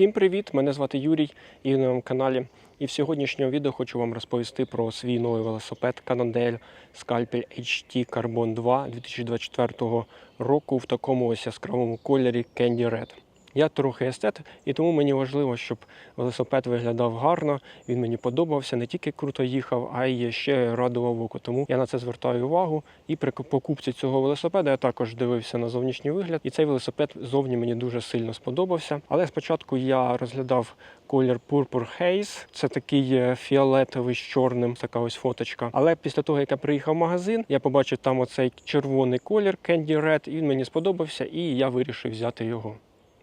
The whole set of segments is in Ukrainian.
Всім привіт! Мене звати Юрій і на моєму каналі. І в сьогоднішньому відео хочу вам розповісти про свій новий велосипед Cannondale Scalpel HT Carbon 2 2024 року в такому ось яскравому кольорі Candy Red. Я трохи естет, і тому мені важливо, щоб велосипед виглядав гарно. Він мені подобався, не тільки круто їхав, а й ще радував око. Тому я на це звертаю увагу. І при покупці цього велосипеда я також дивився на зовнішній вигляд. І цей велосипед зовні мені дуже сильно сподобався. Але спочатку я розглядав колір Purple Haze. Це такий е, фіолетовий з чорним, така ось фоточка. Але після того, як я приїхав в магазин, я побачив там оцей червоний колір Candy Red, і він мені сподобався, і я вирішив взяти його.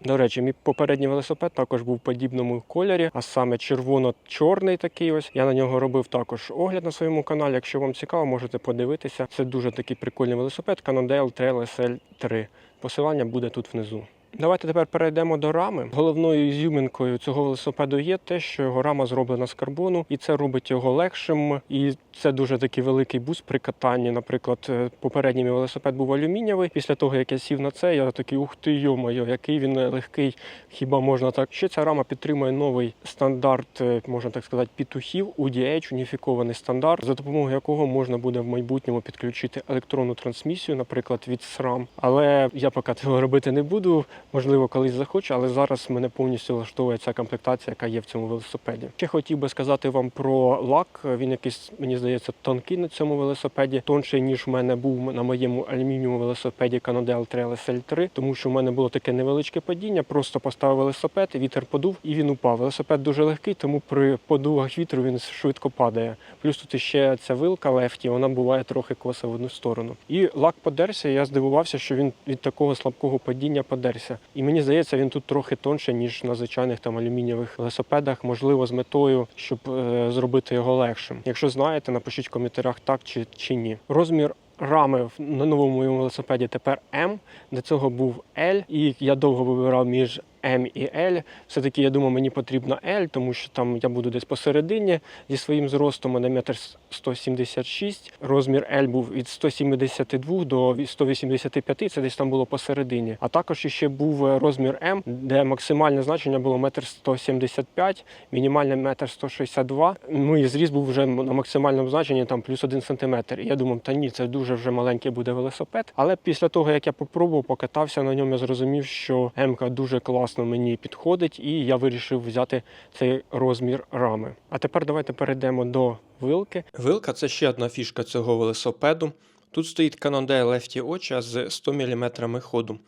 До речі, мій попередній велосипед також був в подібному кольорі, а саме червоно-чорний такий ось. Я на нього робив також огляд на своєму каналі. Якщо вам цікаво, можете подивитися. Це дуже такий прикольний велосипед Cannondale Trail SL 3. Посилання буде тут внизу. Давайте тепер перейдемо до рами. Головною ізюминкою цього велосипеду є те, що його рама зроблена з карбону, і це робить його легшим. І це дуже такий великий буст при катанні. Наприклад, е, попередній мій велосипед був алюмінієвий. Після того, як я сів на це, я такий ух ти, йомайо, який він легкий. Хіба можна так? Ще ця рама підтримує новий стандарт, е, можна так сказати, пітухів UDH, уніфікований стандарт, за допомогою якого можна буде в майбутньому підключити електронну трансмісію, наприклад, від SRAM. Але я поки цього робити не буду. Можливо, колись захочу, але зараз мене повністю влаштовує ця комплектація, яка є в цьому велосипеді. Ще хотів би сказати вам про лак. Він якийсь, мені здається, тонкий на цьому велосипеді, тонший, ніж в мене був на моєму алюмінієвому велосипеді Cannondale Trail SL3, тому що в мене було таке невеличке падіння. Просто поставив велосипед, вітер подув і він упав. Велосипед дуже легкий, тому при подувах вітру він швидко падає. Плюс тут ще ця вилка лефті, вона буває трохи коса в одну сторону. І лак подерся. Я здивувався, що він від такого слабкого падіння подерся. І мені здається, він тут трохи тонше, ніж на звичайних там алюмінієвих велосипедах, можливо, з метою, щоб е, зробити його легшим. Якщо знаєте, напишіть в коментарях так чи, чи ні. Розмір. Рами на новому моєму велосипеді тепер М, до цього був L, і я довго вибирав між М і L. Все-таки я думав, мені потрібно L, тому що там я буду десь посередині зі своїм зростом, мене метр 176. Розмір L був від 172 до 185, це десь там було посередині. А також ще був е, розмір М, де максимальне значення було метр 175, мінімальне метр 162. Ну і зріст був вже на максимальному значенні там плюс 1 сантиметр. І я думав, та ні, це дуже вже маленький буде велосипед. Але після того, як я попробував, покатався на ньому, я зрозумів, що М-ка дуже класно мені підходить, і я вирішив взяти цей розмір рами. А тепер давайте перейдемо до вилки. Вилка це ще одна фішка цього велосипеду. Тут стоїть Cannondale Lefty Оча з 100 мм ходу.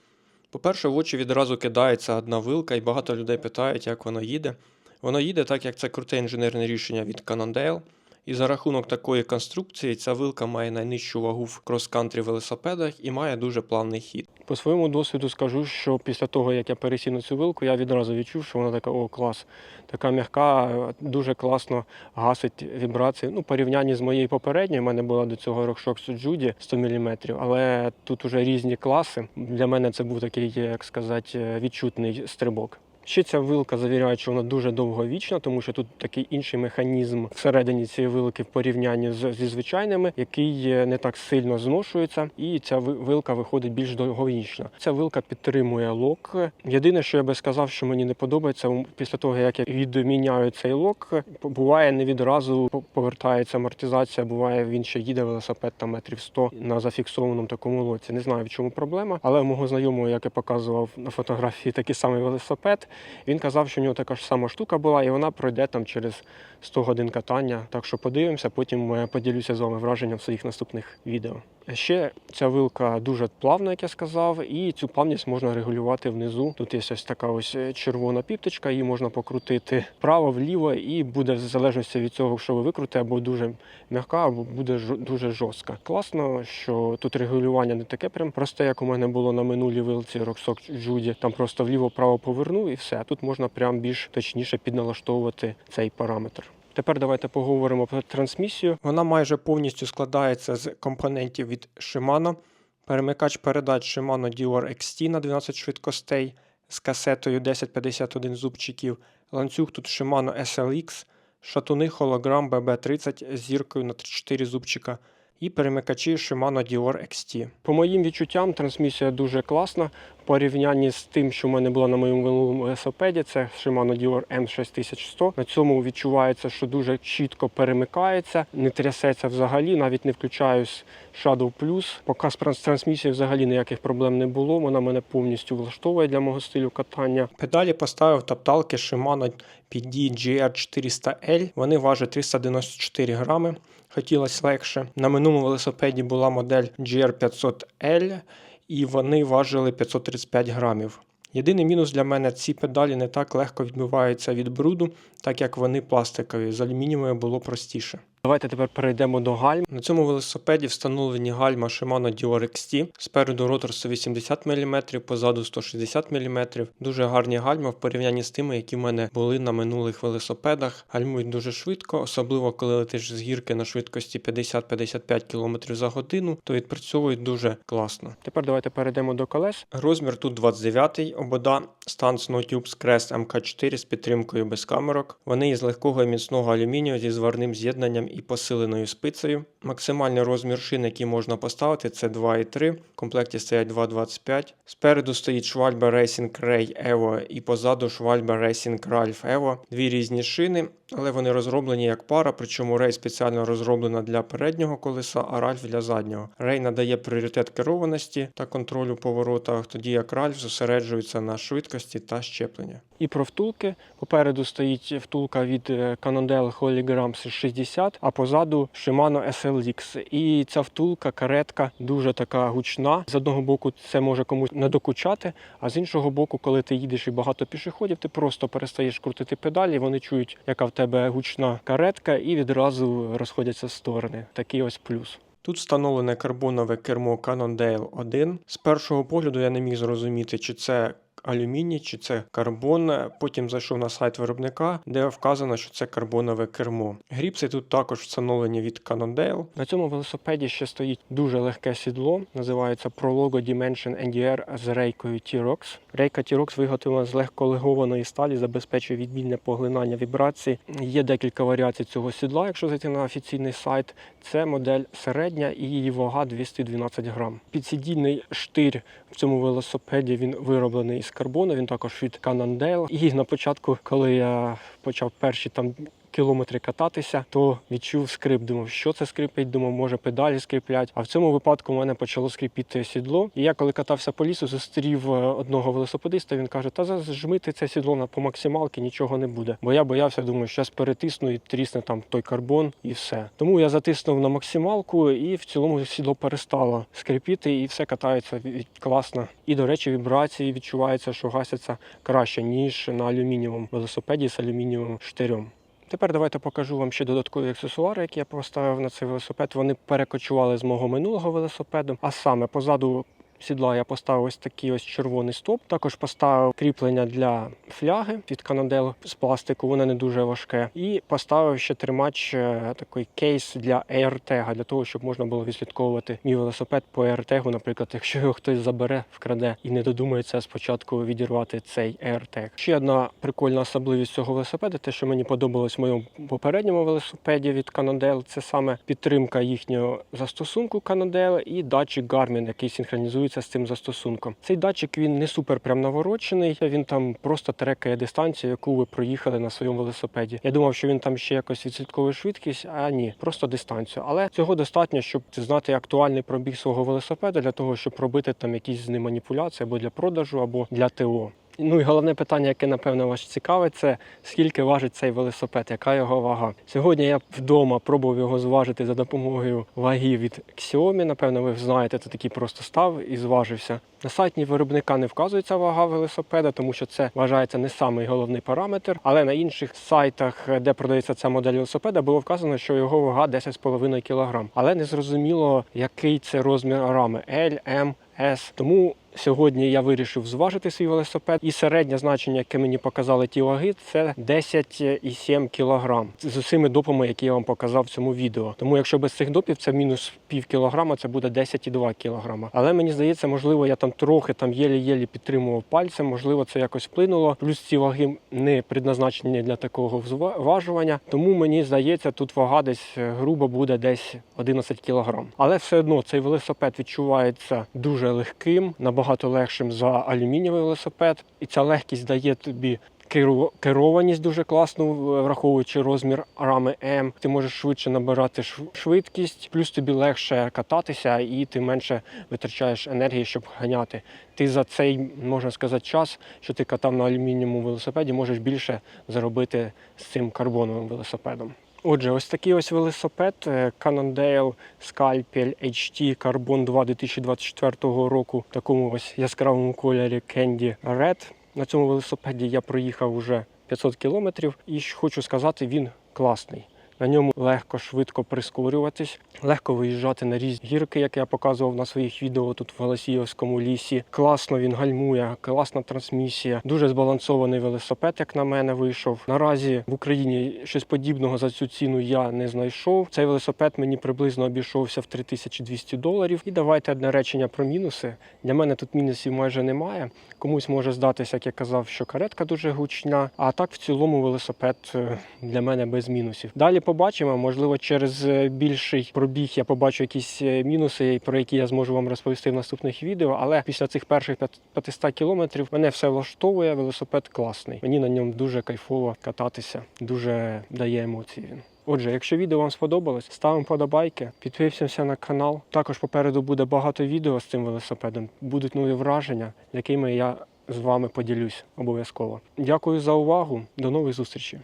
По-перше, в очі відразу кидається одна вилка, і багато людей питають, як воно їде. Воно їде так, як це круте інженерне рішення від Cannondale. І за рахунок такої конструкції ця вилка має найнижчу вагу в крос-кантрі велосипедах і має дуже плавний хід. По своєму досвіду скажу, що після того, як я пересів на цю вилку, я відразу відчув, що вона така, о, клас, така м'яка, дуже класно гасить вібрації. Ну, порівнянні з моєю попередньою, в мене була до цього RockShox Judy 100 мм, але тут уже різні класи. Для мене це був такий, як сказати, відчутний стрибок. Ще ця вилка завіряє, що вона дуже довговічна, тому що тут такий інший механізм всередині цієї вилки в порівнянні з, зі звичайними, який е, не так сильно зношується, і ця вилка виходить більш довговічна. Ця вилка підтримує лок. Єдине, що я би сказав, що мені не подобається, після того як я відміняю цей лок, буває не відразу повертається амортизація. Буває він ще їде велосипед там метрів 100 на зафіксованому такому лоці. Не знаю в чому проблема, але у мого знайомого, як я показував на фотографії, такий самий велосипед. Він казав, що в нього така ж сама штука була, і вона пройде там через 100 годин катання. Так що подивимося, потім е, поділюся з вами враженням в своїх наступних відео. Ще ця вилка дуже плавна, як я сказав, і цю плавність можна регулювати внизу. Тут є ось така ось е, червона піпточка, її можна покрутити вправо, вліво, і буде в залежності від цього, що ви викрутите, або дуже м'яка, або буде дуже жорстка. Класно, що тут регулювання не таке прям просте, як у мене було на минулій вилці Rocksock Judy. Там просто вліво-право повернув і все. Тут можна прям більш точніше підналаштовувати цей параметр. Тепер давайте поговоримо про трансмісію. Вона майже повністю складається з компонентів від Shimano. Перемикач передач Shimano Dior XT на 12 швидкостей з касетою 1051 зубчиків. Ланцюг тут Shimano SLX, шатуни холограм BB30 з зіркою на 4 зубчика. і перемикачі Shimano Dior XT. По моїм відчуттям, трансмісія дуже класна. Порівнянні з тим, що в мене було на моєму минулому велосипеді, це Shimano Dior M6100. На цьому відчувається, що дуже чітко перемикається, не трясеться взагалі, навіть не включаюсь Shadow Plus. Поки з транс- трансмісією взагалі ніяких проблем не було. Вона мене повністю влаштовує для мого стилю катання. Педалі поставив тапталки Shimano PD GR400L. Вони важать 394 грами. Хотілося легше. На минулому велосипеді була модель GR500L, і вони важили 535 грамів. Єдиний мінус для мене ці педалі не так легко відбиваються від бруду, так як вони пластикові. З алюмінієвою було простіше. Давайте тепер перейдемо до гальм. На цьому велосипеді встановлені гальма Shimano Dior XT. Спереду ротор 180 мм, позаду 160 мм. Дуже гарні гальма в порівнянні з тими, які в мене були на минулих велосипедах. Гальмують дуже швидко, особливо коли летиш з гірки на швидкості 50-55 км за годину, то відпрацьовують дуже класно. Тепер давайте перейдемо до колес. Розмір тут 29 обода, стан Snowtube Crest MK4 з підтримкою без камерок. Вони із легкого і міцного алюмінію зі зварним з'єднанням і посиленою спицею. Максимальний розмір шин, який можна поставити, це 2,3. В комплекті стоять 2,25. Спереду стоїть Schwalbe Racing Ray Evo і позаду Schwalbe Racing Ralph Evo. Дві різні шини, але вони розроблені як пара, причому Ray спеціально розроблена для переднього колеса, а Ralph для заднього. Ray надає пріоритет керованості та контролю по воротах, тоді як Ralph зосереджується на швидкості та щеплення. І про втулки. Попереду стоїть втулка від е, Cannondale Holy Grams 60, а позаду Shimano SLX. І ця втулка, каретка дуже така гучна. З одного боку, це може комусь не докучати, а з іншого боку, коли ти їдеш і багато пішоходів, ти просто перестаєш крутити педалі, вони чують, яка в тебе гучна каретка, і відразу розходяться в сторони. Такий ось плюс. Тут встановлене карбонове кермо Cannondale 1. З першого погляду я не міг зрозуміти, чи це алюміній, чи це карбон. Потім зайшов на сайт виробника, де вказано, що це карбонове кермо. Гріпси тут також встановлені від Cannondale. На цьому велосипеді ще стоїть дуже легке сідло, називається Prologo Dimension NDR з рейкою T-Rox. Рейка T-Rox виготовлена з легколегованої сталі, забезпечує відмінне поглинання вібрацій. Є декілька варіацій цього сідла, якщо зайти на офіційний сайт. Це модель середня і її вага 212 грам. Підсидільний штир в цьому велосипеді він вироблений із карбону. Він також від Cannondale. І на початку, коли я почав перші там. Кілометри кататися, то відчув скрип. Думав, що це скрипить. Думав, може педалі скриплять. А в цьому випадку в мене почало скрипіти сідло. І я, коли катався по лісу, зустрів е, одного велосипедиста. Він каже: Та зажмити це сідло на по максималки, нічого не буде. Бо я боявся, думаю, щас перетисну і трісне там той карбон, і все. Тому я затиснув на максималку, і в цілому сідло перестало скрипіти, і все катається класно. І до речі, вібрації відчуваються, що гасяться краще ніж на алюмінієвому велосипеді з алюмінієвим штирем. Тепер давайте покажу вам ще додаткові аксесуари, які я поставив на цей велосипед. Вони перекочували з мого минулого велосипеду. А саме позаду сідла я поставив ось такий ось червоний стоп. Також поставив кріплення для фляги від Cannondale з пластику, воно не дуже важке. І поставив ще тримач, е, такий кейс для AirTag, для того, щоб можна було відслідковувати мій велосипед по AirTag, наприклад, якщо його хтось забере, вкраде і не додумається спочатку відірвати цей AirTag. Ще одна прикольна особливість цього велосипеда, те, що мені подобалось в моєму попередньому велосипеді від Cannondale, це саме підтримка їхнього застосунку Cannondale і датчик Garmin, який синхронізується з цим застосунком. Цей датчик він не супер прям наворочений, він там просто трекає дистанцію, яку ви проїхали на своєму велосипеді. Я думав, що він там ще якось відслідковує швидкість, а ні, просто дистанцію. Але цього достатньо, щоб знати актуальний пробіг свого велосипеда для того, щоб робити там якісь з ним маніпуляції або для продажу, або для ТО. Ну і головне питання, яке напевно вас цікавить, це скільки важить цей велосипед, яка його вага. Сьогодні я вдома пробував його зважити за допомогою ваги від Xiaomi. Напевно, ви знаєте, це такий просто став і зважився. На сайті виробника не вказується вага велосипеда, тому що це вважається не самий головний параметр. Але на інших сайтах, де продається ця модель велосипеда, було вказано, що його вага 10,5 кг. Але не зрозуміло, який це розмір рами L, M, S. Тому сьогодні я вирішив зважити свій велосипед. І середнє значення, яке мені показали ті ваги, це 10,7 кг. З усіми допами, які я вам показав в цьому відео. Тому якщо без цих допів це мінус пів кілограма, це буде 10,2 кг. Але мені здається, можливо, я там трохи там єлі-єлі підтримував пальцем, можливо, це якось вплинуло. Плюс ці ваги не предназначені для такого зважування. Тому мені здається, тут вага десь е, грубо буде десь 11 кг. Але все одно цей велосипед відчувається дуже легким, набагато легшим за алюмінієвий велосипед, і ця легкість дає тобі. Керованість дуже класну, враховуючи розмір рами М. Ти можеш швидше набирати швидкість, плюс тобі легше кататися і ти менше витрачаєш енергії, щоб ганяти. Ти за цей, можна сказати, час, що ти катав на алюмінієвому велосипеді, можеш більше заробити з цим карбоновим велосипедом. Отже, ось такий ось велосипед е, Cannondale Scalpel HT Carbon 2 2024 року в такому ось яскравому кольорі Candy Red. На цьому велосипеді я проїхав уже 500 кілометрів і хочу сказати, він класний. На ньому легко, швидко прискорюватись, легко виїжджати на різні гірки, як я показував на своїх відео тут в Галасіївському лісі. Класно він гальмує, класна трансмісія, дуже збалансований велосипед, як на мене вийшов. Наразі в Україні щось подібного за цю ціну я не знайшов. Цей велосипед мені приблизно обійшовся в 3200 доларів. І давайте одне речення про мінуси. Для мене тут мінусів майже немає. Комусь може здатися, як я казав, що каретка дуже гучна. А так в цілому велосипед е, для мене без мінусів. Далі побачимо. Можливо, через е, більший пробіг я побачу якісь е, мінуси, про які я зможу вам розповісти в наступних відео. Але після цих перших 500 кілометрів мене все влаштовує. Велосипед класний. Мені на ньому дуже кайфово кататися, дуже дає емоції він. Отже, якщо відео вам сподобалось, ставимо подобайки, підписуємося на канал. Також попереду буде багато відео з цим велосипедом. Будуть нові враження, якими я з вами поділюсь обов'язково. Дякую за увагу. До нових зустрічей.